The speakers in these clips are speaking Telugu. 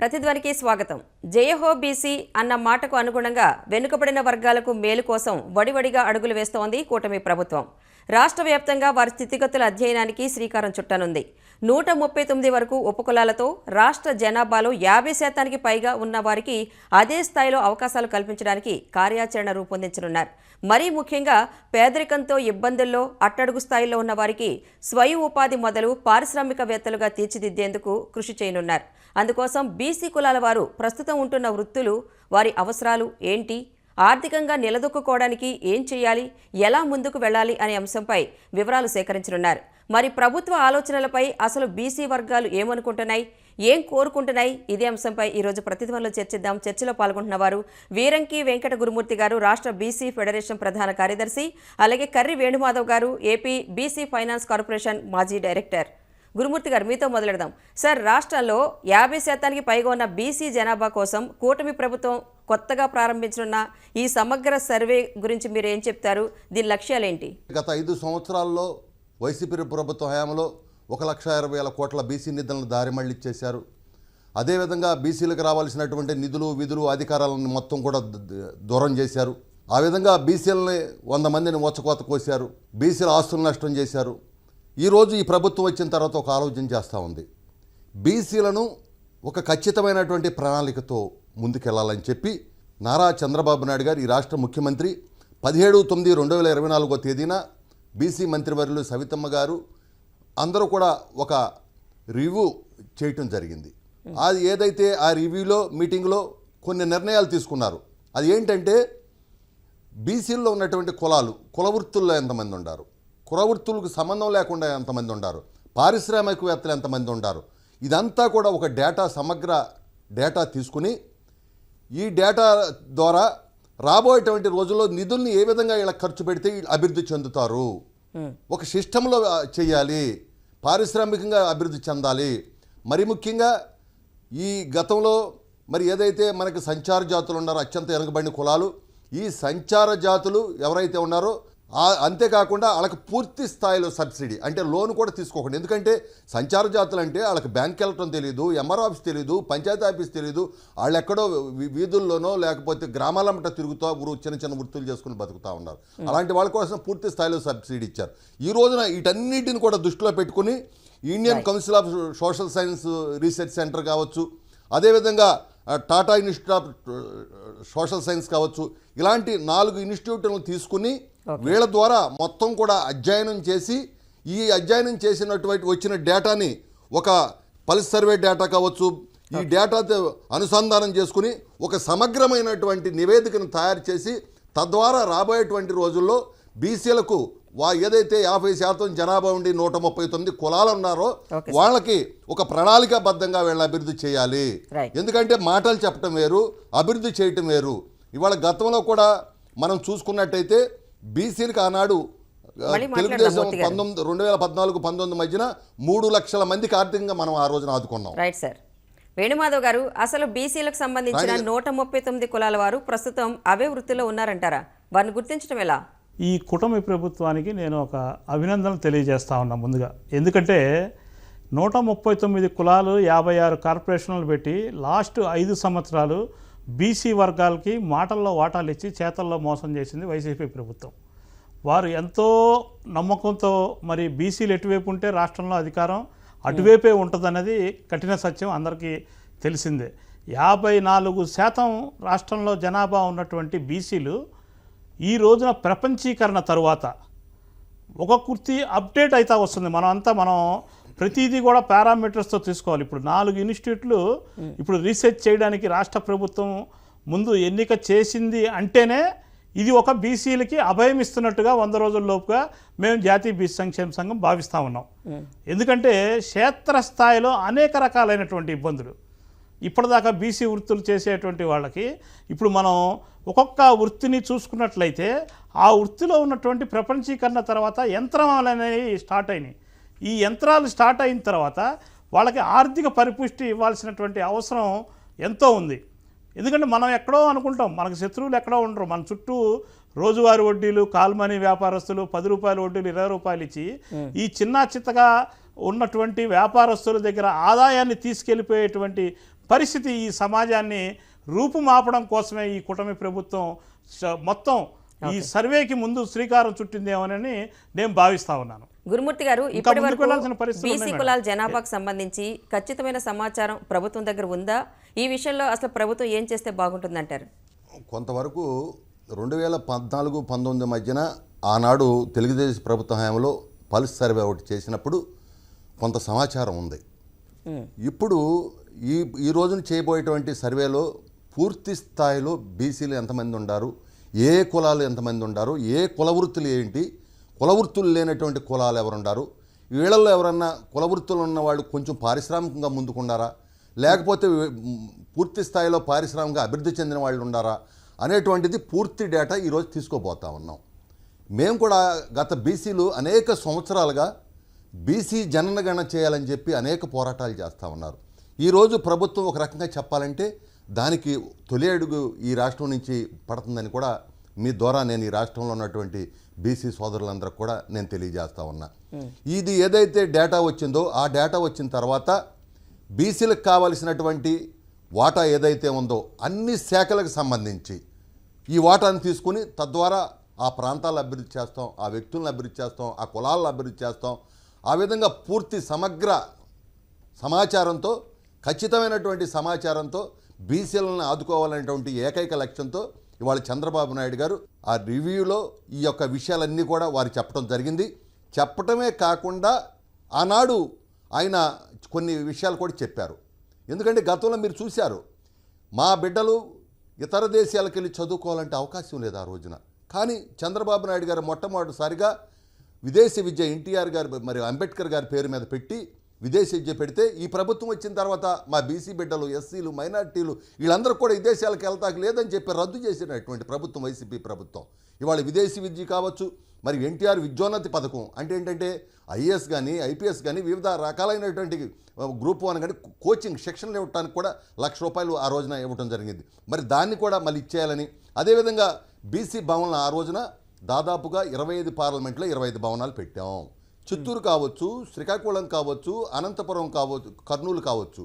ప్రతిధ్వనికి స్వాగతం. జయహో బీసీ అన్న మాటకు అనుగుణంగా వెనుకబడిన వర్గాలకు మేలు కోసం వడివడిగా అడుగులు వేస్తోంది కూటమి ప్రభుత్వం. రాష్ట్ర వ్యాప్తంగా వారి స్థితిగతుల అధ్యయనానికి శ్రీకారం చుట్టనుంది. నూట ముప్పై తొమ్మిది వరకు ఉపకులాలతో రాష్ట్ర జనాభాలో యాభై శాతానికి పైగా ఉన్న వారికి అదే స్థాయిలో అవకాశాలు కల్పించడానికి కార్యాచరణ రూపొందించనున్నారు. మరీ ముఖ్యంగా పేదరికంతో ఇబ్బందుల్లో అట్టడుగు స్థాయిలో ఉన్న వారికి స్వయం ఉపాధి మొదలు పారిశ్రామికవేత్తలుగా తీర్చిదిద్దేందుకు కృషి చేయనున్నారు. అందుకోసం బీసీ కులాల వారు ప్రస్తుతం ఉంటున్న వృత్తులు వారి అవసరాలు ఏంటి? ఆర్థికంగా నిలదొక్కుకోవడానికి ఏం చేయాలి? ఎలా ముందుకు వెళ్ళాలి? అనే అంశంపై వివరాలు సేకరించనున్నారు. మరి ప్రభుత్వ ఆలోచనలపై అసలు బీసీ వర్గాలు ఏమనుకుంటున్నాయి? ఏం కోరుకుంటున్నాయి? ఇదే అంశంపై ఈరోజు ప్రతిధ్వనిలో చర్చిద్దాం. చర్చలో పాల్గొంటున్న వారు వీరంకి వెంకట గురుమూర్తి గారు రాష్ట్ర బీసీ ఫెడరేషన్ ప్రధాన కార్యదర్శి అలాగే కర్రి వేణుమాధవ్ గారు ఏపీ బీసీ ఫైనాన్స్ కార్పొరేషన్ మాజీ డైరెక్టర్. గురుమూర్తి గారు మీతో మొదలెడదాం. సార్ రాష్ట్రంలో యాభై శాతానికి పైగా ఉన్న బీసీ జనాభా కోసం కూటమి ప్రభుత్వం కొత్తగా ప్రారంభించనున్న ఈ సమగ్ర సర్వే గురించి మీరు ఏం చెప్తారు? దీని లక్ష్యాలేంటి? గత ఐదు సంవత్సరాల్లో వైసీపీ ప్రభుత్వ హయాంలో ఒక లక్ష ఇరవై వేల కోట్ల బీసీ నిధులను దారి మళ్ళిచ్చేశారు. అదేవిధంగా బీసీలకు రావాల్సినటువంటి నిధులు విధులు అధికారాలను మొత్తం కూడా దూరం చేశారు. ఆ విధంగా బీసీలని వంద మందిని వచ్చకోత కోశారు. బీసీల ఆస్తులు నష్టం చేశారు. ఈరోజు ఈ ప్రభుత్వం వచ్చిన తర్వాత ఒక ఆలోచన చేస్తూ ఉంది. బీసీలను ఒక ఖచ్చితమైనటువంటి ప్రణాళికతో ముందుకెళ్ళాలని చెప్పి నారా చంద్రబాబు నాయుడు గారు ఈ రాష్ట్ర ముఖ్యమంత్రి పదిహేడు తొమ్మిది రెండు వేల ఇరవై నాలుగో తేదీన బీసీ మంత్రివర్యులు సవితమ్మ గారు అందరూ కూడా ఒక రివ్యూ చేయటం జరిగింది. అది ఏదైతే ఆ రివ్యూలో మీటింగ్లో కొన్ని నిర్ణయాలు తీసుకున్నారు. అది ఏంటంటే బీసీల్లో ఉన్నటువంటి కులాలు కులవృత్తుల్లో ఎంతమంది ఉన్నారు కుల వృత్తులకు సంబంధం లేకుండా ఎంతమంది ఉండారు? పారిశ్రామికవేత్తలు ఎంతమంది ఉండారు? ఇదంతా కూడా ఒక డేటా సమగ్ర డేటా తీసుకుని ఈ డేటా ద్వారా రాబోయేటువంటి రోజుల్లో నిధుల్ని ఏ విధంగా ఇలా ఖర్చు పెడితే అభివృద్ధి చెందుతారు? ఒక సిస్టంలో చేయాలి. పారిశ్రామికంగా అభివృద్ధి చెందాలి. మరి ముఖ్యంగా ఈ గతంలో మరి ఏదైతే మనకి సంచార జాతులు ఉన్నారో అత్యంత వెనుకబడిన కులాలు ఈ సంచార జాతులు ఎవరైతే ఉన్నారో అంతేకాకుండా వాళ్ళకి పూర్తి స్థాయిలో సబ్సిడీ అంటే లోన్ కూడా తీసుకోకండి. ఎందుకంటే సంచార జాతులు అంటే వాళ్ళకి బ్యాంక్ వెళ్ళటం తెలియదు ఎంఆర్ ఆఫీస్ తెలియదు పంచాయతీ ఆఫీస్ తెలియదు వాళ్ళు ఎక్కడో వీధుల్లోనో లేకపోతే గ్రామాలమ్మట తిరుగుతూ చిన్న చిన్న వృత్తులు చేసుకుని బతుకుతూ ఉన్నారు. అలాంటి వాళ్ళ కోసం పూర్తి స్థాయిలో సబ్సిడీ ఇచ్చారు. ఈ రోజున వీటన్నిటిని కూడా దృష్టిలో పెట్టుకుని Indian council of social science research centre కావచ్చు అదేవిధంగా Tata institute of social science కావచ్చు ఇలాంటి నాలుగు ఇన్స్టిట్యూట్లను తీసుకుని వీళ్ళ ద్వారా మొత్తం కూడా అధ్యయనం చేసి ఈ అధ్యయనం చేసినటువంటి వచ్చిన డేటాని ఒక పల్స్ సర్వే డేటా కావచ్చు ఈ డేటాతో అనుసంధానం చేసుకుని ఒక సమగ్రమైనటువంటి నివేదికను తయారు చేసి తద్వారా రాబోయేటువంటి రోజుల్లో బీసీలకు వా ఏదైతే యాభై శాతం జనాభా ఉండి నూట ముప్పై తొమ్మిది కులాలు ఉన్నారో వాళ్ళకి ఒక ప్రణాళికాబద్ధంగా వీళ్ళ అభివృద్ధి చేయాలి. ఎందుకంటే మాటలు చెప్పటం వేరు అభివృద్ధి చేయటం వేరు. ఇవాళ గతంలో కూడా మనం చూసుకున్నట్టయితే బీసీలకు ఆనాడు తెలుగుదేశం. పంతొమ్మిది రెండు వేల పద్నాలుగు పంతొమ్మిది మధ్యన మూడు లక్షల మందికి ఆర్థికంగా మనం ఆ రోజున ఆదుకున్నాం. రైట్ సార్ వేణుమాధవ్ గారు అసలు బీసీలకు సంబంధించిన నూట ముప్పై తొమ్మిది కులాల వారు ప్రస్తుతం అవే వృత్తిలో ఉన్నారంటారా? వారిని గుర్తించడం ఎలా? ఈ కుటుంబ ప్రభుత్వానికి నేను ఒక అభినందనలు తెలియజేస్తా ఉన్నా ముందుగా. ఎందుకంటే నూట ముప్పై తొమ్మిది కులాలు యాభై ఆరు కార్పొరేషన్లు పెట్టి లాస్ట్ ఐదు సంవత్సరాలు బీసీ వర్గాలకి మాటల్లో వాటాలు ఇచ్చి చేతల్లో మోసం చేసింది వైసీపీ ప్రభుత్వం. వారు ఎంతో నమ్మకంతో మరి బీసీలు ఎటువైపు ఉంటే రాష్ట్రంలో అధికారం అటువైపే ఉంటుందన్నది కఠిన సత్యం అందరికీ తెలిసిందే. యాభై నాలుగు శాతం రాష్ట్రంలో జనాభా ఉన్నటువంటి బీసీలు ఈ రోజున ప్రపంచీకరణ తరువాత ఒక కుర్తి అప్డేట్ అయితే వస్తుంది. మనం అంతా మనం ప్రతిదీ కూడా పారామీటర్స్తో తీసుకోవాలి. ఇప్పుడు నాలుగు ఇన్స్టిట్యూట్లు ఇప్పుడు రీసెర్చ్ చేయడానికి రాష్ట్ర ప్రభుత్వం ముందు ఎన్నిక చేసింది అంటేనే ఇది ఒక బీసీలకి అభయం ఇస్తున్నట్టుగా వంద రోజుల లోపుగా మేము జాతీయ బీసీ సంక్షేమ సంఘం భావిస్తూ ఉన్నాం. ఎందుకంటే క్షేత్రస్థాయిలో అనేక రకాలైనటువంటి ఇబ్బందులు. ఇప్పటిదాకా బీసీ వృత్తులు చేసేటువంటి వాళ్ళకి ఇప్పుడు మనం ఒక్కొక్క వృత్తిని చూసుకున్నట్లయితే ఆ వృత్తిలో ఉన్నటువంటి ప్రపంచీకరణ తర్వాత యంత్రాలు అనేవి స్టార్ట్ అయినాయి. ఈ యంత్రాలు స్టార్ట్ అయిన తర్వాత వాళ్ళకి ఆర్థిక పరిపుష్టి ఇవ్వాల్సినటువంటి అవసరం ఎంతో ఉంది. ఎందుకంటే మనం ఎక్కడో అనుకుంటాం మనకు శత్రువులు ఎక్కడో ఉండరు. మన చుట్టూ రోజువారీ వడ్డీలు కాల్మనీ వ్యాపారస్తులు పది రూపాయల వడ్డీలు ఇరవై రూపాయలు ఇచ్చి ఈ చిన్న చిత్తగా ఉన్నటువంటి వ్యాపారస్తుల దగ్గర ఆదాయాన్ని తీసుకెళ్ళిపోయేటువంటి పరిస్థితి ఈ సమాజాన్ని రూపుమాపడం కోసమే ఈ కూటమి ప్రభుత్వం మొత్తం ఈ సర్వేకి ముందు శ్రీకారం చుట్టిందేమోనని నేను భావిస్తా ఉన్నాను. గురుమూర్తి గారు ఇప్పటి వరకు బీసీ కులాల జనాభాకు సంబంధించి ఖచ్చితమైన సమాచారం ప్రభుత్వం దగ్గర ఉందా? ఈ విషయంలో అసలు ప్రభుత్వం ఏం చేస్తే బాగుంటుందంటారు? కొంతవరకు రెండు వేల పద్నాలుగు పంతొమ్మిది మధ్యన ఆనాడు తెలుగుదేశం ప్రభుత్వ హయాంలో పల్స్ సర్వే ఒకటి చేసినప్పుడు కొంత సమాచారం ఉంది. ఇప్పుడు ఈ ఈ రోజున చేయబోయేటువంటి సర్వేలో పూర్తి స్థాయిలో బీసీలు ఎంతమంది ఉండారు? ఏ కులాలు ఎంతమంది ఉండారు? ఏ కుల వృత్తులు ఏంటి? కులవృత్తులు లేనటువంటి కులాలు ఎవరుండారు? వీళ్ళల్లో ఎవరన్నా కులవృత్తులు ఉన్న వాళ్ళు కొంచెం పారిశ్రామికంగా ముందుకున్నారా? లేకపోతే పూర్తి స్థాయిలో పారిశ్రామిక అభివృద్ధి చెందిన వాళ్ళు ఉండారా? అనేటువంటిది పూర్తి డేటా ఈరోజు తీసుకోబోతా ఉన్నాం. మేము కూడా గత బీసీలు అనేక సంవత్సరాలుగా బీసీ జననగణన చేయాలని చెప్పి అనేక పోరాటాలు చేస్తూ ఉన్నారు. ఈరోజు ప్రభుత్వం ఒక రకంగా చెప్పాలంటే దానికి తొలి అడుగు ఈ రాష్ట్రం నుంచి పడుతుందని కూడా మీ ద్వారా నేను ఈ రాష్ట్రంలో ఉన్నటువంటి బీసీ సోదరులందరూ కూడా నేను తెలియజేస్తా ఉన్నా. ఇది ఏదైతే డేటా వచ్చిందో ఆ డేటా వచ్చిన తర్వాత బీసీలకు కావలసినటువంటి వాటా ఏదైతే ఉందో అన్ని శాఖలకు సంబంధించి ఈ వాటాను తీసుకుని తద్వారా ఆ ప్రాంతాలను అభివృద్ధి చేస్తాం ఆ వ్యక్తులను అభివృద్ధి చేస్తాం ఆ కులాలను అభివృద్ధి చేస్తాం. ఆ విధంగా పూర్తి సమగ్ర సమాచారంతో ఖచ్చితమైనటువంటి సమాచారంతో బీసీలను ఆదుకోవాలనేటువంటి ఏకైక లక్ష్యంతో ఇవాళ చంద్రబాబు నాయుడు గారు ఆ రివ్యూలో ఈ యొక్క విషయాలన్నీ కూడా వారు చెప్పడం జరిగింది. చెప్పటమే కాకుండా ఆనాడు ఆయన కొన్ని విషయాలు కూడా చెప్పారు. ఎందుకంటే గతంలో మీరు చూశారు మా బిడ్డలు ఇతర దేశాలకు వెళ్ళి చదువుకోవాలంటే అవకాశం లేదు ఆ రోజున. కానీ చంద్రబాబు నాయుడు గారు మొట్టమొదటిసారిగా విదేశీ విద్య ఎన్టీఆర్ గారు మరి అంబేద్కర్ గారి పేరు మీద పెట్టి విదేశీ విద్య పెడితే ఈ ప్రభుత్వం వచ్చిన తర్వాత మా బీసీ బిడ్డలు ఎస్సీలు మైనార్టీలు వీళ్ళందరూ కూడా విదేశాలకు వెళ్తాక లేదని చెప్పి రద్దు చేసినటువంటి ప్రభుత్వం వైసీపీ ప్రభుత్వం. ఇవాళ విదేశీ విద్య కావచ్చు మరి ఎన్టీఆర్ విద్యోన్నతి పథకం అంటే ఏంటంటే ఐఏఎస్ కానీ ఐపీఎస్ కానీ వివిధ రకాలైనటువంటి గ్రూప్ వన్ కానీ కోచింగ్ శిక్షణలు ఇవ్వడానికి కూడా లక్ష రూపాయలు ఆ రోజున ఇవ్వడం జరిగింది. మరి దాన్ని కూడా మళ్ళీ ఇచ్చేయాలని అదేవిధంగా బీసీ భవన్లు ఆ రోజున దాదాపుగా ఇరవై ఐదు పార్లమెంట్లో ఇరవై ఐదు భవనాలు పెట్టాం. చిత్తూరు కావచ్చు శ్రీకాకుళం కావచ్చు అనంతపురం కావచ్చు కర్నూలు కావచ్చు.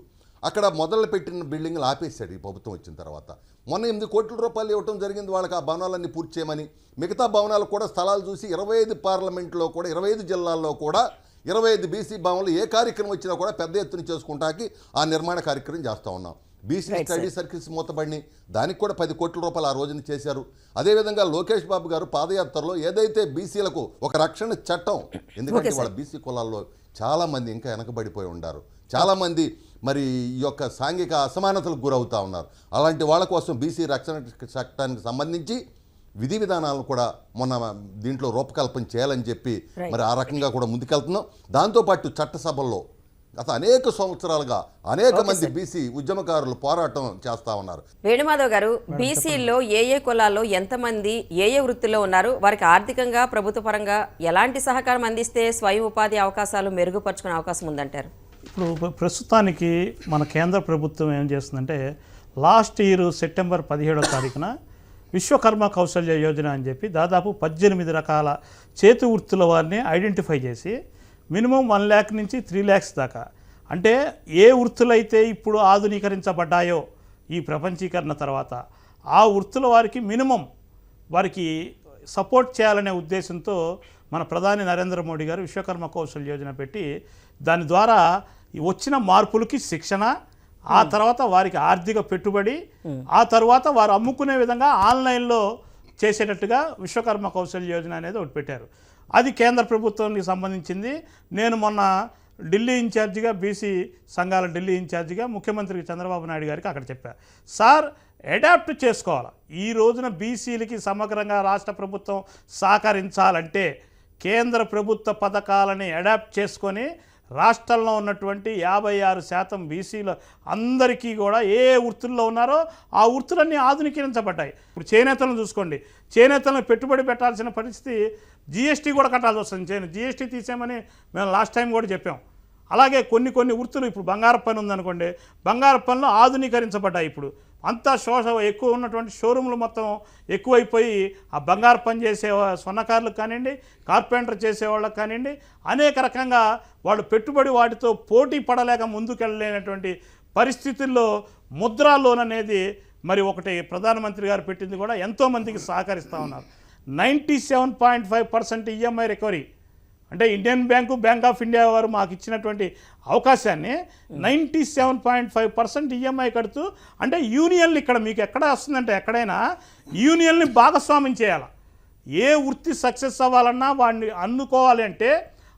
అక్కడ మొదలు పెట్టిన బిల్డింగ్లు ఆపేశాడు ఈ ప్రభుత్వం వచ్చిన తర్వాత. మొన్న ఎనిమిది కోట్ల రూపాయలు ఇవ్వటం జరిగింది వాళ్ళకి ఆ భవనాలన్నీ పూర్తి చేయమని. మిగతా భవనాలు కూడా స్థలాలు చూసి ఇరవై ఐదు పార్లమెంట్లో కూడా ఇరవై ఐదు జిల్లాల్లో కూడా ఇరవై ఐదు బీసీ భవన్లు ఏ కార్యక్రమం వచ్చినా కూడా పెద్ద ఎత్తున చేసుకుంటానికి ఆ నిర్మాణ కార్యక్రమం చేస్తూ ఉన్నాం. బీసీ స్టడీ సర్కిల్స్ మూతబడిని దానికి కూడా పది కోట్ల రూపాయలు ఆ రోజున చేశారు. అదేవిధంగా లోకేష్ బాబు గారు పాదయాత్రలో ఏదైతే బీసీలకు ఒక రక్షణ చట్టం ఎందుకంటే వాళ్ళ బీసీ కులాల్లో చాలా మంది ఇంకా వెనకబడిపోయి ఉన్నారు చాలా మంది మరి ఈ యొక్క సాంఘిక అసమానతలకు గురవుతా ఉన్నారు. అలాంటి వాళ్ళ కోసం బీసీ రక్షణ చట్టానికి సంబంధించి విధి విధానాలను కూడా మొన్న దీంట్లో రూపకల్పన చేయాలని చెప్పి. మరి ఆ రకంగా కూడా ముందుకెళ్తున్నాం. దాంతోపాటు చట్టసభల్లో గత అనేక సంవత్సరాలుగా అనేక మంది. బీసీ ఉద్యమకారులు పోరాటం చేస్తా ఉన్నారు. వేణుమాధవ్ గారు బీసీల్లో ఏ ఏ కులాల్లో ఎంతమంది ఏ ఏ వృత్తిలో ఉన్నారు వారికి ఆర్థికంగా ప్రభుత్వ పరంగా ఎలాంటి సహకారం అందిస్తే స్వయం ఉపాధి అవకాశాలు మెరుగుపరుచుకునే అవకాశం ఉందంటారు? ఇప్పుడు ప్ర- ప్రస్తుతానికి మన కేంద్ర ప్రభుత్వం ఏం చేస్తుందంటే లాస్ట్ ఇయర్ సెప్టెంబర్ పదిహేడో తారీఖున విశ్వకర్మ కౌశల్య యోజన అని చెప్పి దాదాపు పద్దెనిమిది రకాల చేతి వృత్తుల వారిని ఐడెంటిఫై చేసి మినిమం వన్ ల్యాక్ నుంచి త్రీ ల్యాక్స్ దాకా. అంటే ఏ వృత్తులైతే ఇప్పుడు ఆధునీకరించబడ్డాయో ఈ ప్రపంచీకరణ తర్వాత ఆ వృత్తుల వారికి మినిమం వారికి సపోర్ట్ చేయాలనే ఉద్దేశంతో మన ప్రధాని నరేంద్ర మోడీ గారు విశ్వకర్మ కౌశల్ యోజన పెట్టి దాని ద్వారా వచ్చిన మార్పులకి శిక్షణ ఆ తర్వాత వారికి ఆర్థిక పెట్టుబడి ఆ తర్వాత వారు అమ్ముకునే విధంగా ఆన్లైన్లో చేసేటట్టుగా విశ్వకర్మ కౌశల్ యోజన అనేది ఒకటి పెట్టారు. అది కేంద్ర ప్రభుత్వానికి సంబంధించింది. నేను మొన్న ఢిల్లీ ఇన్ఛార్జిగా బీసీ సంఘాల ఢిల్లీ ఇన్ఛార్జిగా ముఖ్యమంత్రి చంద్రబాబు నాయుడు గారికి అక్కడ చెప్పా. సార్ అడాప్ట్ చేసుకోవాలి? ఈ రోజున బీసీలకి సమగ్రంగా రాష్ట్ర ప్రభుత్వం సహకరించాలంటే కేంద్ర ప్రభుత్వ పథకాలని అడాప్ట్ చేసుకొని రాష్ట్రంలో ఉన్నటువంటి యాభై ఆరు శాతం బీసీలు అందరికీ కూడా ఏ వృత్తుల్లో ఉన్నారో ఆ వృత్తులన్నీ ఆధునికీకరించబడ్డాయి ఇప్పుడు చేనేతలను చూసుకోండి. చేనేతలను పెట్టుబడి పెట్టాల్సిన పరిస్థితి జీఎస్టీ కూడా కట్టాల్సి వస్తుంది. చేయను. జీఎస్టీ తీసామని మేము లాస్ట్ టైం కూడా చెప్పాం. అలాగే కొన్ని కొన్ని వృత్తులు ఇప్పుడు బంగారు పని ఉందనుకోండి బంగారు పనులు ఆధునీకరించబడ్డాయి ఇప్పుడు. అంతా శోష ఎక్కువ ఉన్నటువంటి షోరూమ్లు మొత్తం ఎక్కువైపోయి ఆ బంగారు పని చేసే సొన్నకారులకు స్వర్ణకారులకు కానివ్వండి కార్పెంటర్ చేసేవాళ్ళకి కానివ్వండి అనేక రకంగా వాళ్ళు పెట్టుబడి వాటితో పోటీ పడలేక ముందుకెళ్ళలేనటువంటి పరిస్థితుల్లో ముద్రా లోన్ అనేది మరి ఒకటి ప్రధానమంత్రి గారు పెట్టింది కూడా ఎంతోమందికి సహకరిస్తూ ఉన్నారు. Ninety seven point five percent EMI recovery అంటే Indian bank bank of India వారు మాకు ఇచ్చినటువంటి అవకాశాన్ని ninety seven point five percent EMI కడుతూ అంటే యూనియన్లు ఇక్కడ మీకు ఎక్కడ వస్తుందంటే ఎక్కడైనా యూనియన్ని భాగస్వామ్యం చేయాలి. ఏ వృత్తి సక్సెస్ అవ్వాలన్నా వాడిని అందుకోవాలి అంటే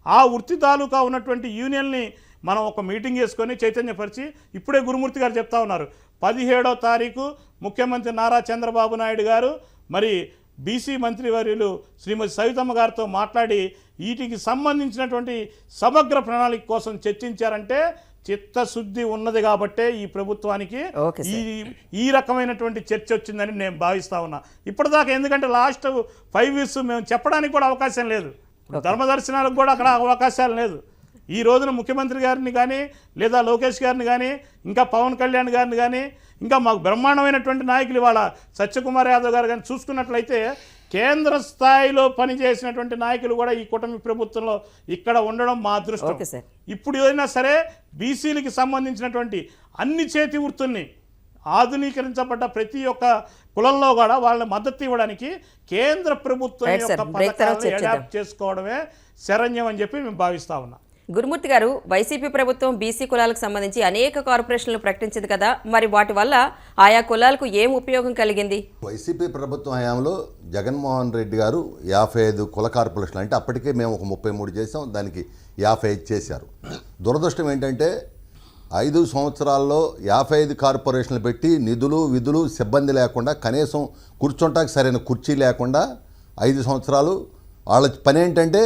ఆ వృత్తి తాలూకా ఉన్నటువంటి యూనియన్ని మనం ఒక మీటింగ్ చేసుకొని చైతన్యపరిచి ఇప్పుడే గురుమూర్తి గారు చెప్తా ఉన్నారు. పదిహేడో తారీఖు ముఖ్యమంత్రి నారా చంద్రబాబు నాయుడు గారు మరి బీసీ మంత్రివర్యులు శ్రీమతి సవితమ్మ గారితో మాట్లాడి వీటికి సంబంధించినటువంటి సమగ్ర ప్రణాళిక కోసం చర్చించారంటే చిత్తశుద్ధి ఉన్నది కాబట్టే ఈ ప్రభుత్వానికి ఈ ఈ రకమైనటువంటి చర్చ వచ్చిందని నేను భావిస్తా ఉన్నా. ఇప్పటిదాకా ఎందుకంటే లాస్ట్ ఫైవ్ ఇయర్స్ మేము చెప్పడానికి కూడా అవకాశం లేదు. ధర్మదర్శనాలకు కూడా అక్కడ అవకాశాలు లేదు. ఈ రోజున ముఖ్యమంత్రి గారిని కానీ లేదా లోకేష్ గారిని కానీ ఇంకా పవన్ కళ్యాణ్ గారిని కానీ ఇంకా మాకు బ్రహ్మాండమైనటువంటి నాయకులు ఇవాళ సత్యకుమార్ యాదవ్ గారు కానీ చూసుకున్నట్లయితే కేంద్ర స్థాయిలో పనిచేసినటువంటి నాయకులు కూడా ఈ కూటమి ప్రభుత్వంలో ఇక్కడ ఉండడం మా అదృష్టం ఇప్పుడు ఏదైనా సరే బీసీలకి సంబంధించినటువంటి అన్ని చేతి వృత్తుల్ని ఆధునీకరించబడ్డ ప్రతి ఒక్క కులంలో కూడా వాళ్ళ మద్దతు ఇవ్వడానికి కేంద్ర ప్రభుత్వం. యొక్క పథకాలను. అడాప్ట్ చేసుకోవడమే శరణ్యం అని చెప్పి మేము భావిస్తా ఉన్నాం గురుమూర్తి గారు వైసీపీ ప్రభుత్వం బీసీ కులాలకు సంబంధించి అనేక కార్పొరేషన్లు ప్రకటించింది కదా మరి వాటి వల్ల ఆయా కులాలకు ఏం ఉపయోగం కలిగింది? వైసీపీ ప్రభుత్వం హయాంలో జగన్మోహన్ రెడ్డి గారు యాభై ఐదు కుల కార్పొరేషన్లు అంటే అప్పటికే మేము ఒక ముప్పై మూడు చేసాం దానికి యాభై ఐదు చేశారు. దురదృష్టం ఏంటంటే ఐదు సంవత్సరాల్లో యాభై ఐదు కార్పొరేషన్లు పెట్టి నిధులు విధులు సిబ్బంది లేకుండా కనీసం కూర్చుంటాకి సరైన కుర్చీ లేకుండా ఐదు సంవత్సరాలు వాళ్ళ పని ఏంటంటే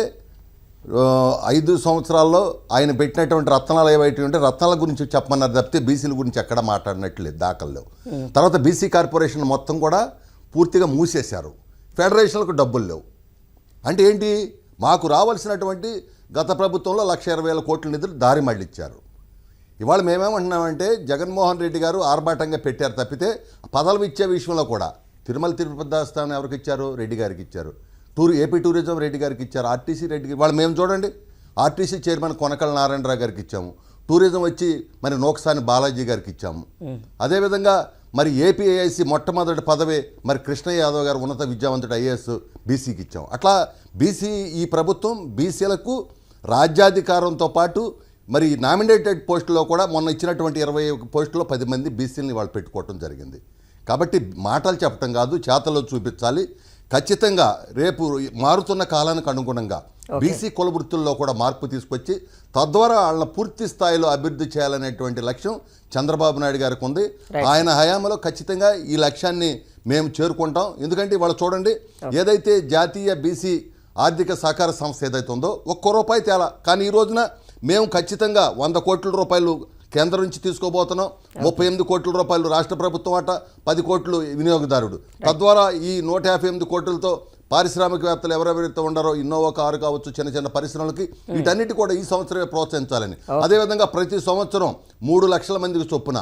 ఐదు సంవత్సరాల్లో ఆయన పెట్టినటువంటి రత్నాలు ఏవైతే ఉంటే రత్నాల గురించి చెప్పమన్నారు తప్పితే బీసీల గురించి ఎక్కడ మాట్లాడినట్లేదు దాఖలు తర్వాత బీసీ కార్పొరేషన్ మొత్తం కూడా పూర్తిగా మూసేశారు. ఫెడరేషన్లకు డబ్బులు లేవు. అంటే ఏంటి? మాకు రావాల్సినటువంటి గత ప్రభుత్వంలో లక్ష ఇరవై వేల కోట్ల నిధులు దారి మళ్ళిచ్చారు. ఇవాళ మేమేమంటున్నామంటే జగన్మోహన్ రెడ్డి గారు ఆర్భాటంగా పెట్టారు తప్పితే పదవులు ఇచ్చే విషయంలో కూడా తిరుమల తిరుపతి దేవస్థానం ఎవరికి ఇచ్చారు? రెడ్డి గారికి ఇచ్చారు. టూర్ ఏపీ టూరిజం రెడ్డి గారికి ఇచ్చారు. ఆర్టీసీ రెడ్డి వాళ్ళు మేము చూడండి. ఆర్టీసీ చైర్మన్ కొనకళ్ళ నారాయణరావు గారికి ఇచ్చాము. టూరిజం వచ్చి మరి నోక్సాని బాలాజీ గారికి ఇచ్చాము. అదేవిధంగా మరి ఏపీఐసి మొట్టమొదటి పదవి మరి కృష్ణ యాదవ్ గారు ఉన్నత విద్యావంతుడు ఐఏఎస్ బీసీకి ఇచ్చాం అట్లా బీసీ ఈ ప్రభుత్వం బీసీలకు రాజ్యాధికారంతో పాటు మరి నామినేటెడ్ పోస్టులో కూడా మొన్న ఇచ్చినటువంటి ఇరవై పోస్టులో పది మంది బీసీలని వాళ్ళు పెట్టుకోవటం జరిగింది. కాబట్టి మాటలు చెప్పటం కాదు చేతల్లో చూపించాలి. ఖచ్చితంగా రేపు మారుతున్న కాలానికి అనుగుణంగా బీసీ కుల వృత్తుల్లో కూడా మార్పు తీసుకొచ్చి తద్వారా వాళ్ళని పూర్తి స్థాయిలో అభివృద్ధి చేయాలనేటువంటి లక్ష్యం చంద్రబాబు నాయుడు గారికి ఉంది. ఆయన హయాంలో ఖచ్చితంగా ఈ లక్ష్యాన్ని మేము చేరుకుంటాం. ఎందుకంటే ఇవాళ చూడండి ఏదైతే జాతీయ బీసీ ఆర్థిక సహకార సంస్థ ఏదైతే ఉందో ఒక్క రూపాయి తేలా. కానీ ఈ రోజున మేము ఖచ్చితంగా వంద కోట్ల రూపాయలు కేంద్రం నుంచి తీసుకోబోతున్నాం. ముప్పై ఎనిమిది కోట్ల రూపాయలు రాష్ట్ర ప్రభుత్వం అట పది కోట్లు వినియోగదారుడు. తద్వారా ఈ నూట యాభై ఎనిమిది కోట్లతో పారిశ్రామికవేత్తలు ఎవరెవరైతే ఉన్నారో ఇన్నోవా కారు కావచ్చు చిన్న చిన్న పరిశ్రమలకి వీటన్నిటి కూడా ఈ సంవత్సరమే ప్రోత్సహించాలని. అదేవిధంగా ప్రతి సంవత్సరం మూడు లక్షల మందికి చొప్పున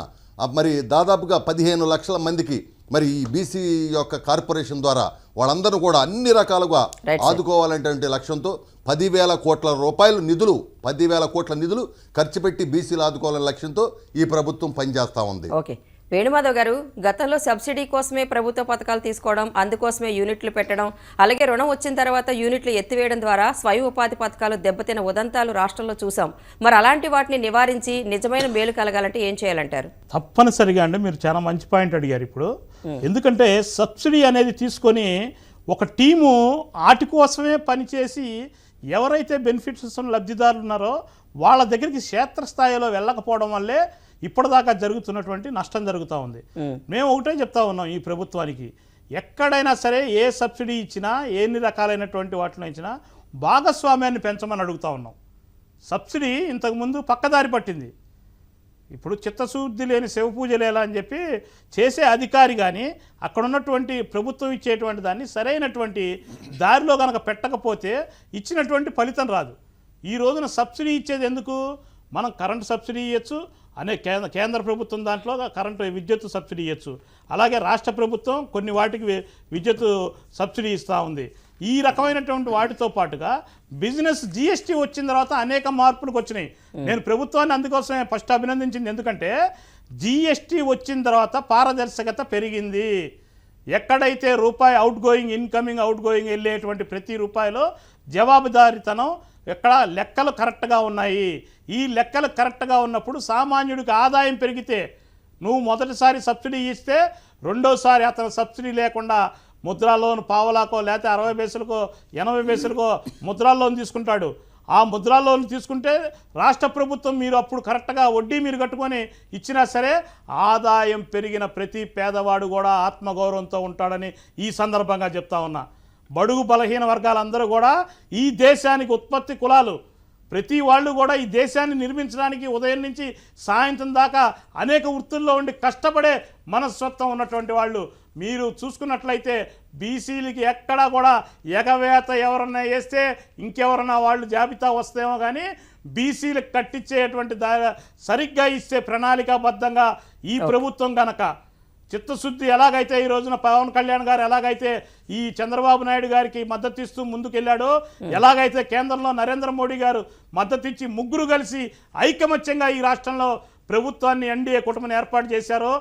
మరి దాదాపుగా పదిహేను లక్షల మందికి మరి ఈ బీసీ యొక్క కార్పొరేషన్ ద్వారా వాళ్ళందరూ కూడా అన్ని రకాలుగా. ఆదుకోవాలనేటువంటి లక్ష్యంతో పదివేల కోట్ల రూపాయలు నిధులు పదివేల కోట్ల నిధులు ఖర్చు పెట్టి బీసీలు ఆదుకోవాలనే లక్ష్యంతో ఈ ప్రభుత్వం పనిచేస్తూ ఉంది ఓకే వేణుమాధవ్ గారు గతంలో సబ్సిడీ కోసమే ప్రభుత్వ పథకాలు తీసుకోవడం అందుకోసమే యూనిట్లు పెట్టడం అలాగే రుణం వచ్చిన తర్వాత యూనిట్లు ఎత్తివేయడం ద్వారా స్వయం ఉపాధి పథకాలు దెబ్బతిన ఉదంతాలు రాష్ట్రంలో చూసాం మరి అలాంటి వాటిని నివారించి నిజమైన మేలు కలగాలంటే ఏం చేయాలంటారు? తప్పనిసరిగా అండి మీరు చాలా మంచి పాయింట్ అడిగారు ఇప్పుడు. ఎందుకంటే సబ్సిడీ అనేది తీసుకొని ఒక టీము వాటి కోసమే పనిచేసి ఎవరైతే బెనిఫిట్స్ లబ్ధిదారులు ఉన్నారో వాళ్ళ దగ్గరికి క్షేత్రస్థాయిలో వెళ్ళకపోవడం వల్లే ఇప్పటిదాకా జరుగుతున్నటువంటి నష్టం జరుగుతూ ఉంది. మేము ఒకటే చెప్తా ఉన్నాం ఈ ప్రభుత్వానికి. ఎక్కడైనా సరే ఏ సబ్సిడీ ఇచ్చినా ఎన్ని రకాలైనటువంటి వాటిని ఇచ్చినా భాగస్వామ్యాన్ని పెంచమని అడుగుతా ఉన్నాం. సబ్సిడీ ఇంతకుముందు పక్కదారి పట్టింది. ఇప్పుడు చిత్తశుద్ధి లేని శివ పూజలు ఎలా అని చెప్పి చేసే అధికారి కానీ అక్కడ ఉన్నటువంటి ప్రభుత్వం ఇచ్చేటువంటి దాన్ని సరైనటువంటి దారిలో కనుక పెట్టకపోతే ఇచ్చినటువంటి ఫలితం రాదు. ఈ రోజున సబ్సిడీ ఇచ్చేది ఎందుకు? మనం కరెంట్ సబ్సిడీ ఇవ్వచ్చు అనే కేంద్ర కేంద్ర ప్రభుత్వం దాంట్లో కరెంటు విద్యుత్ సబ్సిడీ ఇవ్వచ్చు అలాగే రాష్ట్ర ప్రభుత్వం కొన్ని వాటికి వి- విద్యుత్ సబ్సిడీ ఇస్తూ ఉంది. ఈ రకమైనటువంటి వాటితో పాటుగా బిజినెస్ జిఎస్టీ వచ్చిన తర్వాత అనేక మార్పులకు వచ్చినాయి. నేను ప్రభుత్వాన్ని అందుకోసమే ఫస్ట్ అభినందించింది. ఎందుకంటే జిఎస్టీ వచ్చిన తర్వాత పారదర్శకత పెరిగింది. ఎక్కడైతే రూపాయి outgoing incoming outgoing వెళ్ళేటువంటి ప్రతి రూపాయిలో జవాబుదారీతనం ఎక్కడ లెక్కలు కరెక్ట్గా ఉన్నాయి. ఈ లెక్కలు కరెక్ట్గా ఉన్నప్పుడు సామాన్యుడికి ఆదాయం పెరిగితే నువ్వు మొదటిసారి సబ్సిడీ ఇస్తే రెండోసారి అతను సబ్సిడీ లేకుండా ముద్రా లోన్ పావలాకో లేకపోతే అరవై పైసలకో ఎనభై పైసలకో ముద్రా లోన్ తీసుకుంటాడు. ఆ ముద్రా లోన్ తీసుకుంటే రాష్ట్ర ప్రభుత్వం మీరు అప్పుడు కరెక్ట్గా వడ్డీ మీరు కట్టుకొని ఇచ్చినా సరే ఆదాయం పెరిగిన ప్రతి పేదవాడు కూడా ఆత్మగౌరవంతో ఉంటాడని ఈ సందర్భంగా చెప్తా ఉన్నా. బడుగు బలహీన వర్గాలందరూ కూడా ఈ దేశానికి ఉత్పత్తి కులాలు. ప్రతి వాళ్ళు కూడా ఈ దేశాన్ని నిర్మించడానికి ఉదయం నుంచి సాయంత్రం దాకా అనేక వృత్తుల్లో ఉండి కష్టపడే మనస్తత్వం ఉన్నటువంటి వాళ్ళు. మీరు చూసుకున్నట్లయితే బీసీలకి ఎక్కడా కూడా ఎగవేత ఎవరన్నా వేస్తే ఇంకెవరన్నా వాళ్ళు జాబితా వస్తేమో కానీ బీసీలకు కట్టించేటువంటి దా సరిగ్గా ఇస్తే ప్రణాళికాబద్ధంగా ఈ ప్రభుత్వం గనక చిత్తశుద్ధి ఎలాగైతే ఈ రోజున పవన్ కళ్యాణ్ గారు ఎలాగైతే ఈ చంద్రబాబు నాయుడు గారికి మద్దతు ఇస్తూ ముందుకెళ్ళాడో ఎలాగైతే కేంద్రంలో నరేంద్ర మోడీ గారు మద్దతు ఇచ్చి ముగ్గురు కలిసి ఐకమత్యంగా ఈ రాష్ట్రంలో ప్రభుత్వాన్ని ఎన్డీఏ కుటుంబం ఏర్పాటు చేశారో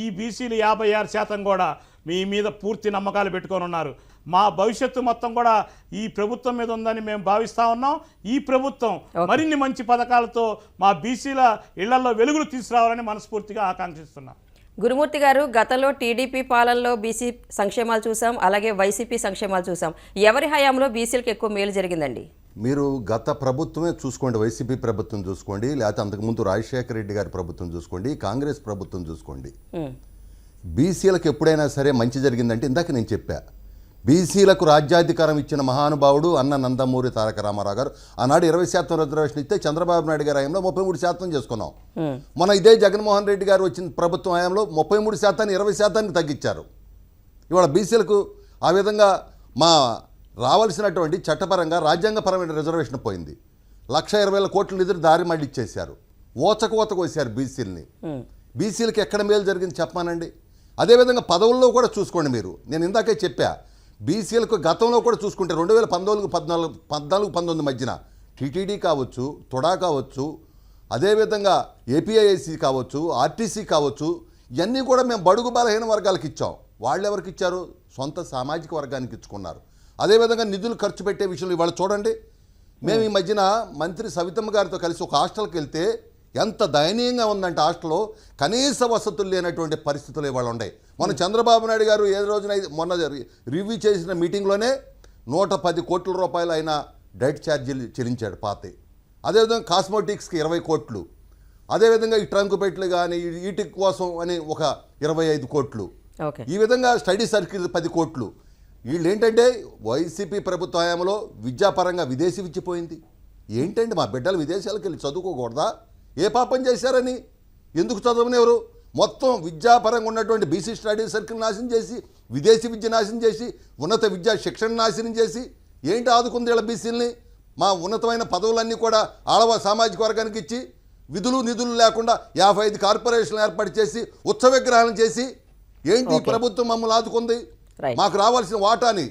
ఈ బీసీలు యాభై ఆరు శాతం కూడా మీ మీద పూర్తి నమ్మకాలు పెట్టుకొని ఉన్నారు. మా భవిష్యత్తు మొత్తం కూడా ఈ ప్రభుత్వం మీద ఉందని మేము భావిస్తా ఉన్నాం. ఈ ప్రభుత్వం మరిన్ని మంచి పథకాలతో మా బీసీల ఇళ్ళలో వెలుగులు తీసుకురావాలని మనస్ఫూర్తిగా ఆకాంక్షిస్తున్నాం. గురుమూర్తి గారు గతంలో టీడీపీ పాలనలో బీసీ సంక్షేమాలు చూసాం అలాగే వైసీపీ సంక్షేమాలు చూసాం. ఎవరి హయాంలో బీసీలకు ఎక్కువ మేలు జరిగిందండి? మీరు గత ప్రభుత్వమే చూసుకోండి వైసీపీ ప్రభుత్వం చూసుకోండి లేకపోతే అంతకుముందు రాజశేఖర రెడ్డి గారి ప్రభుత్వం చూసుకోండి కాంగ్రెస్ ప్రభుత్వం చూసుకోండి. బీసీలకు ఎప్పుడైనా సరే మంచి జరిగిందంటే ఇందాక నేను చెప్పా. బీసీలకు రాజ్యాధికారం ఇచ్చిన మహానుభావుడు అన్న నందమూరి తారక రామారావు గారు. ఆనాడు ఇరవై శాతం రిజర్వేషన్ ఇస్తే చంద్రబాబు నాయుడు గారి హయాంలో ముప్పై మూడు శాతం చేసుకున్నాం. మన ఇదే జగన్మోహన్ రెడ్డి గారు వచ్చిన ప్రభుత్వం హయాంలో ముప్పై మూడు శాతాన్ని ఇరవై శాతానికి తగ్గించారు. ఇవాళ బీసీలకు ఆ విధంగా మా రావాల్సినటువంటి చట్టపరంగా రాజ్యాంగపరమైన రిజర్వేషన్ పోయింది. లక్ష ఇరవై వేల కోట్ల నిధులు దారి మళ్ళీ ఇచ్చేశారు ఓచకోతకు వేశారు బీసీలని. బీసీలకు ఎక్కడ మేలు జరిగింది చెప్పమానండి అదేవిధంగా పదవుల్లో కూడా చూసుకోండి మీరు. నేను ఇందాకే చెప్పా బీసీలకు గతంలో కూడా చూసుకుంటే రెండు వేల పంతొమ్మిది పద్నాలుగు పద్నాలుగు పంతొమ్మిది మధ్యన టీటీడీ కావచ్చు తొడా కావచ్చు అదేవిధంగా ఏపీఐఏసీ కావచ్చు ఆర్టీసీ కావచ్చు ఇవన్నీ కూడా మేము బడుగు బలహీన వర్గాలకు ఇచ్చాం. వాళ్ళు ఎవరికి ఇచ్చారు? సొంత సామాజిక వర్గానికి ఇచ్చుకున్నారు. అదేవిధంగా నిధులు ఖర్చు పెట్టే విషయంలో ఇవాళ చూడండి. మేము ఈ మధ్యన మంత్రి సవితమ్మ గారితో కలిసి ఒక హాస్టల్కి వెళ్తే ఎంత దయనీయంగా ఉందంటే హాస్టల్లో కనీస వసతులు లేనటువంటి పరిస్థితులు ఇవాళ ఉన్నాయి మొన్న చంద్రబాబు నాయుడు గారు ఏ రోజున మొన్న రివ్యూ చేసిన మీటింగ్లోనే నూట పది కోట్ల రూపాయలు ఆయన డైట్ ఛార్జీలు చెల్లించాడు పాతే అదేవిధంగా కాస్మోటిక్స్కి ఇరవై కోట్లు. అదేవిధంగా ఈ ట్రంక్ పెట్లు కానీ వీటి కోసం అని ఒక ఇరవై ఐదు కోట్లు. ఈ విధంగా స్టడీ సర్కిల్ పది కోట్లు. వీళ్ళు ఏంటంటే వైసీపీ ప్రభుత్వ హయాంలో విద్యాపరంగా విదేశీ విచ్చిపోయింది ఏంటండి మా బిడ్డలు విదేశాలకు వెళ్ళి చదువుకోకూడదా? ఏ పాపం చేశారని? ఎందుకు చదవనివ్వరు? మొత్తం విద్యాపరంగా ఉన్నటువంటి బీసీ స్టడీ సర్కిల్ నాశనం చేసి విదేశీ విద్య నాశనం చేసి ఉన్నత విద్యా శిక్షణ నాశనం చేసి ఏంటి ఆదుకుంది వీళ్ళ బీసీలని మా ఉన్నతమైన పదవులన్నీ కూడా ఆడవ సామాజిక వర్గానికి ఇచ్చి విధులు నిధులు లేకుండా యాభై ఐదు కార్పొరేషన్లు ఏర్పాటు చేసి ఉత్సవ విగ్రహాలను చేసి ఏంటి ప్రభుత్వం మమ్మల్ని ఆదుకుంది. మాకు రావాల్సిన వాటాని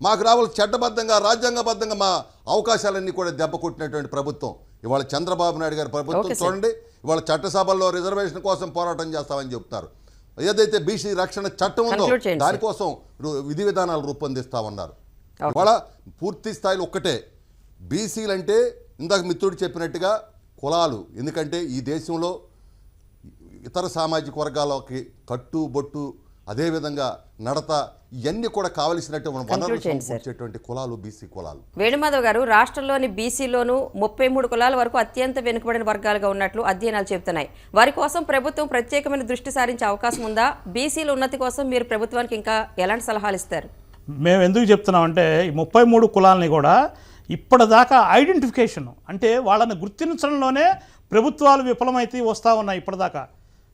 మాకు రావాల్సిన చట్టబద్ధంగా రాజ్యాంగబద్ధంగా మా అవకాశాలన్నీ కూడా దెబ్బ కొట్టినటువంటి ప్రభుత్వం. ఇవాళ చంద్రబాబు నాయుడు గారి ప్రభుత్వం. చూడండి ఇవాళ చట్టసభల్లో రిజర్వేషన్ కోసం పోరాటం చేస్తామని చెప్తున్నారు ఏదైతే బీసీ రక్షణ చట్టం ఉందో. దానికోసం విధి విధానాలు రూపొందిస్తామన్నారు ఇవాళ పూర్తి స్థాయిలో ఒక్కటే బీసీలు అంటే ఇందాక మిత్రుడు చెప్పినట్టుగా కులాలు ఎందుకంటే ఈ దేశంలో ఇతర సామాజిక వర్గాలకి కట్టు బొట్టు అదేవిధంగా నడత ఇవన్నీ కూడా వనరులు sir. సమకూర్చేటువంటి కులాలు బీసీ కులాలు. వేణుమాధవ్ గారు రాష్ట్రంలోని బీసీలోనూ ముప్పై మూడు కులాల వరకు అత్యంత వెనుకబడిన వర్గాలుగా ఉన్నట్లు అధ్యయనాలు చెబుతున్నాయి. వారి కోసం ప్రభుత్వం ప్రత్యేకమైన దృష్టి సారించే అవకాశం ఉందా? బీసీల ఉన్నతి కోసం మీరు ప్రభుత్వానికి ఇంకా ఎలాంటి సలహాలు ఇస్తారు? మేము ఎందుకు చెప్తున్నామంటే ఈ ముప్పై మూడు కులాలని కూడా ఇప్పటిదాకా ఐడెంటిఫికేషన్ అంటే వాళ్ళని గుర్తించడంలోనే ప్రభుత్వాలు విఫలమైతే వస్తూ ఉన్నాయి ఇప్పటిదాకా.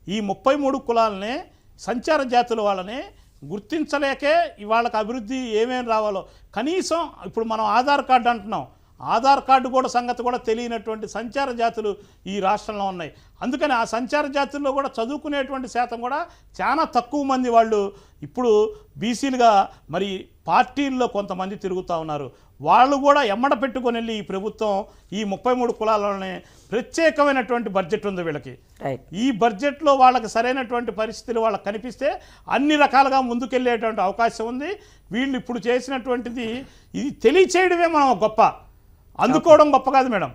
ఈ ముప్పై మూడు కులాలని సంచార జాతుల వాళ్ళని గుర్తించలేకే వాళ్ళకి అభివృద్ధి ఏమేమి రావాలో. కనీసం ఇప్పుడు మనం ఆధార్ కార్డు అంటున్నాం. ఆధార్ కార్డు కూడా సంగతి కూడా తెలియనటువంటి సంచార జాతులు ఈ రాష్ట్రంలో ఉన్నాయి. అందుకని ఆ సంచార జాతుల్లో కూడా చదువుకునేటువంటి శాతం కూడా చాలా తక్కువ మంది వాళ్ళు ఇప్పుడు బీసీలుగా మరి పార్టీల్లో కొంతమంది తిరుగుతూ ఉన్నారు. వాళ్ళు కూడా ఎమ్మడ పెట్టుకొని వెళ్ళి ఈ ప్రభుత్వం ఈ ముప్పై మూడు కులాలలోనే ప్రత్యేకమైనటువంటి బడ్జెట్ ఉంది వీళ్ళకి. ఈ బడ్జెట్లో వాళ్ళకి సరైనటువంటి పరిస్థితులు వాళ్ళకి కనిపిస్తే అన్ని రకాలుగా ముందుకెళ్ళేటువంటి అవకాశం ఉంది. వీళ్ళు ఇప్పుడు చేసినటువంటిది ఇది తెలియచేయడమే మనం గొప్ప. అందుకోవడం గొప్ప కాదు మేడం.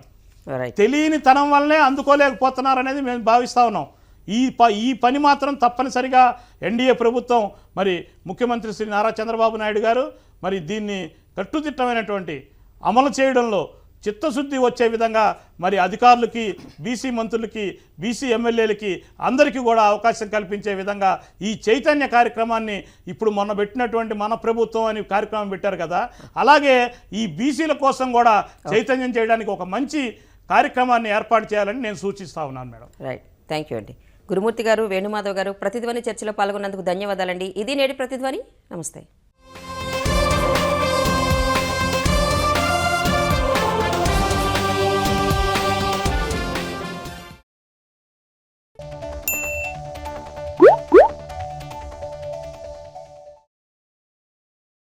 తెలియని తనం వల్లనే అందుకోలేకపోతున్నారు అనేది మేము భావిస్తూ ఉన్నాం. ఈ ప ఈ పని మాత్రం తప్పనిసరిగా ఎన్డీఏ ప్రభుత్వం మరి ముఖ్యమంత్రి శ్రీ నారా చంద్రబాబు నాయుడు గారు మరి దీన్ని కట్టుదిట్టమైనటువంటి అమలు చేయడంలో చిత్తశుద్ధి వచ్చే విధంగా మరి అధికారులకి బీసీ మంత్రులకి బీసీ ఎమ్మెల్యేలకి అందరికీ కూడా అవకాశం కల్పించే విధంగా ఈ చైతన్య కార్యక్రమాన్ని ఇప్పుడు మొన్న పెట్టినటువంటి మన ప్రభుత్వం అని కార్యక్రమం పెట్టారు కదా. అలాగే ఈ బీసీల కోసం కూడా చైతన్యం చేయడానికి ఒక మంచి కార్యక్రమాన్ని ఏర్పాటు చేయాలని నేను సూచిస్తా ఉన్నాను మేడం. రైట్ థ్యాంక్ యూ అండి గురుమూర్తి గారు వేణుమాధవ్ గారు ప్రతిధ్వని చర్చలో పాల్గొన్నందుకు ధన్యవాదాలండి. ఇది నేటి ప్రతిధ్వని. నమస్తే.